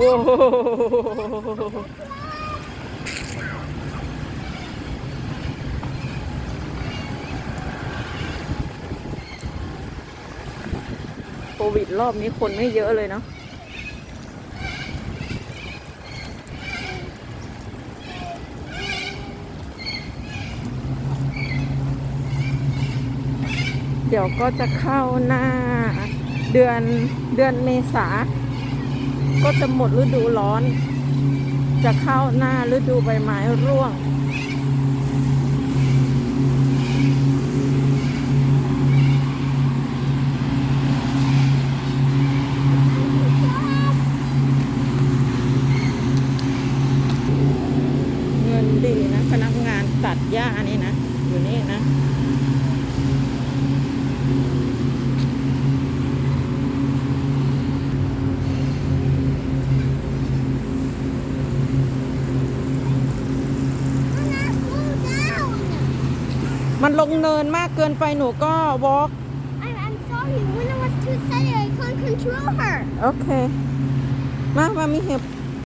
อ้โหโควิดรอบนี้คนไม่เยอะเลยเนาะเดี๋ยวก็จะเข้าหน้าเดือนเดือนเมษา ก็จะหมดฤดูร้อน จะเข้าหน้าฤดูใบไม้ร่วง เงินดีนะพนักงานตัดหญ้านี่นะ อยู่นี่นะ มันลงเนินมากเกินไปหนูก็วอล์ก I'm, I'm sorry. When I was too excited, I can't control her. โอเค มามามีเห็บ